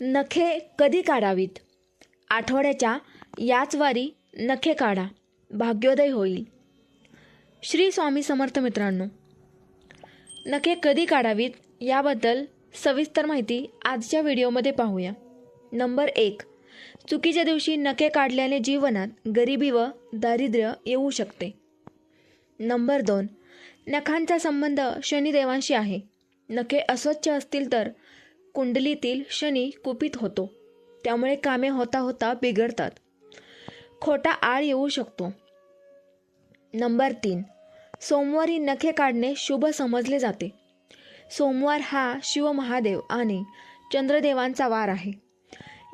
नखे कधी काढावीत? आठवड्याच्या याच वारी नखे काढा. भाग्योदय होईल. श्री स्वामी समर्थ मित्रांनो नखे कधी काढावीत याबद्दल सविस्तर माहिती आजच्या व्हिडिओमध्ये पाहूया. नंबर एक चुकीच्या दिवशी नखे काढल्याने जीवनात गरिबी व दारिद्र्य येऊ शकते. नंबर दोन नखांचा संबंध शनिदेवांशी आहे. नखे अस्वच्छ असतील तर कुंडलीतील शनी कुपित होतो. त्यामुळे कामे होता होता बिघडतात. खोटा आळ येऊ शकतो. नंबर तीन. सोमवारी नखे काढणे शुभ समजले जाते. सोमवार हा शिवमहादेव आणि चंद्रदेवांचा वार आहे.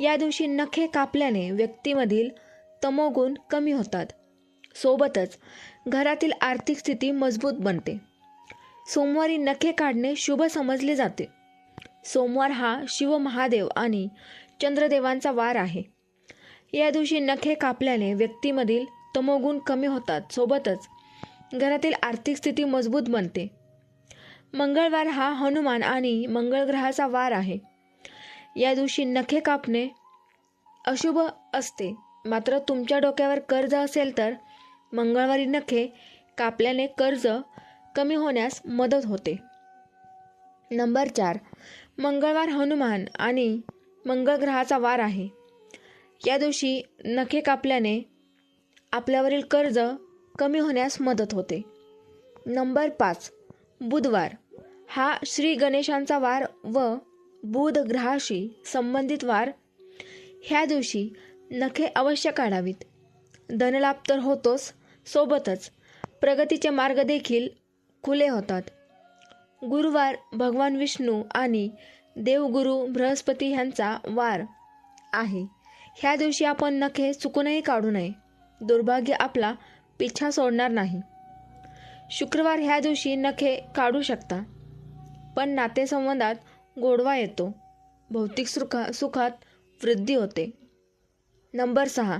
या दिवशी नखे कापल्याने व्यक्तीमधील तमोगुण कमी होतात. सोबतच घरातील आर्थिक स्थिती मजबूत बनते. सोमवारी नखे काढणे शुभ समजले जाते. सोमवार हा शिव महादेव आणि चंद्रदेवांचा वार आहे. या दिवशी नखे कापल्याने व्यक्तीमधील तमोगुण कमी होतात. सोबतच घरातील आर्थिक स्थिती मजबूत बनते. मंगळवार हा हनुमान आणि मंगळग्रहाचा वार आहे. या दिवशी नखे कापणे अशुभ असते. मात्र तुमच्या डोक्यावर कर्ज असेल तर मंगळवारी नखे कापल्याने कर्ज कमी होण्यास मदत होते. नंबर चार. मंगळवार हनुमान आणि मंगळ ग्रहाचा वार आहे. या दिवशी नखे कापल्याने आपल्यावरील कर्ज कमी होण्यास मदत होते. नंबर पाच. बुधवार. हा श्री गणेशांचा वार व बुध ग्रहाशी संबंधित वार. ह्या दिवशी नखे अवश्य काढावीत. धनलाभ तर होतोच सोबतच प्रगतीचे मार्ग देखील खुले होतात. गुरुवार भगवान विष्णू आणि देवगुरु बृहस्पती ह्यांचा वार आहे. ह्या दिवशी आपण नखे चुकूनही काढू नये. दुर्भाग्य आपला पिछा सोडणार नाही. शुक्रवार ह्या दिवशी नखे काढू शकता पण नातेसंबंधात गोडवा येतो. भौतिक सुखा सुखात वृद्धी होते. नंबर सहा.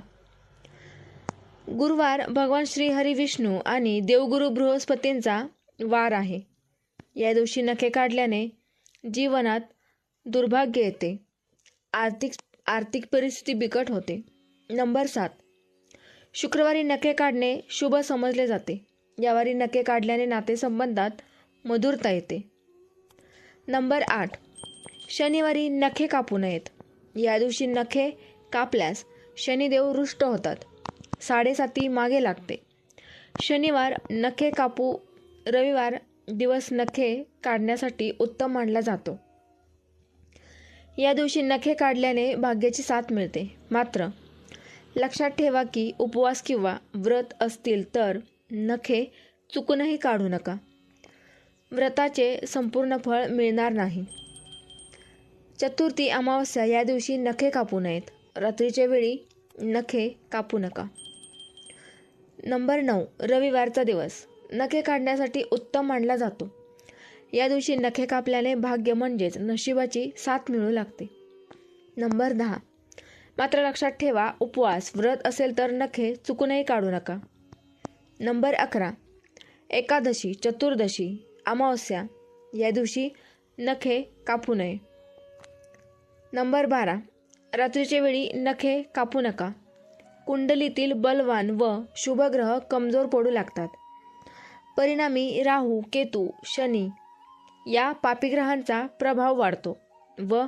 गुरुवार भगवान श्री हरी विष्णू आणि देवगुरु बृहस्पतींचा वार आहे. या दिवशी नखे काढल्याने जीवनात दुर्भाग्य येते. आर्थिक आर्थिक परिस्थिती बिकट होते. नंबर सात. शुक्रवारी नखे काढणे शुभ समजले जाते. यावारी नखे काढल्याने नातेसंबंधात मधुरता येते. नंबर आठ. शनिवारी नखे कापू नयेत. या दिवशी नखे कापल्यास शनिदेव रुष्ट होतात. साडेसाती मागे लागते. शनिवार नखे कापू रविवार दिवस नखे काढण्यासाठी उत्तम मानला जातो. या दिवशी नखे काढल्याने भाग्याची साथ मिळते. मात्र लक्षात ठेवा की उपवास किंवा व्रत असतील तर नखे चुकूनही काढू नका. व्रताचे संपूर्ण फळ मिळणार नाही. चतुर्थी अमावस्या या दिवशी नखे कापू नयेत. रात्रीच्या वेळी नखे कापू नका. नंबर नऊ रविवारचा दिवस. नखे काढण्यासाठी उत्तम मानला जातो. या दिवशी नखे कापल्याने भाग्य म्हणजेच नशिबाची साथ मिळू लागते. नंबर दहा. मात्र लक्षात ठेवा उपवास व्रत असेल तर नखे चुकूनही काढू नका. नंबर अकरा. एकादशी चतुर्दशी अमावस्या या दिवशी नखे कापू नये. नंबर बारा. रात्रीच्या वेळी नखे कापू नका. कुंडलीतील बलवान व शुभग्रह कमजोर पडू लागतात. परिणामी राहू केतू शनी या पापीग्रहांचा प्रभाव वाढतो व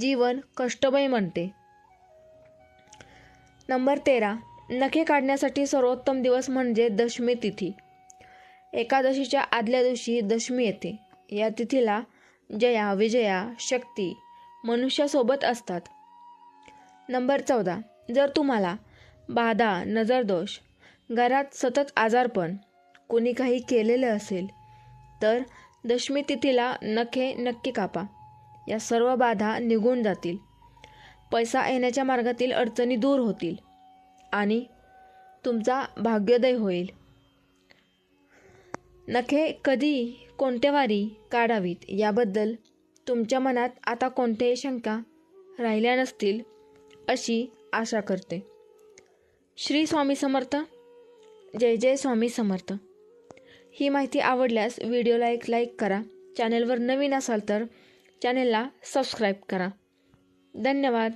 जीवन कष्टमय म्हणते नंबर तेरा. नखे काढण्यासाठी सर्वोत्तम दिवस म्हणजे दशमी तिथी. एकादशीच्या आदल्या दिवशी दशमी येते. या तिथीला जया विजया शक्ती मनुष्यासोबत असतात. नंबर चौदा. जर तुम्हाला बाधा नजरदोष घरात सतत आजारपण कोणी काही केलेलं असेल तर दशमी तिथीला नखे नक्की कापा. या सर्व बाधा निघून जातील. पैसा येण्याच्या मार्गातील अडचणी दूर होतील आणि तुमचा भाग्योदय होईल. नखे कधी कोणत्या वारी काढावीत याबद्दल तुमच्या मनात आता कोणत्याही शंका राहिल्या नसतील अशी आशा करते. श्री स्वामी समर्थ. जय जय स्वामी समर्थ. ही माहिती आवडल्यास व्हिडिओला एक लाईक करा. चॅनेलवर नवीन असाल तर चॅनेलला सबस्क्राईब करा. धन्यवाद.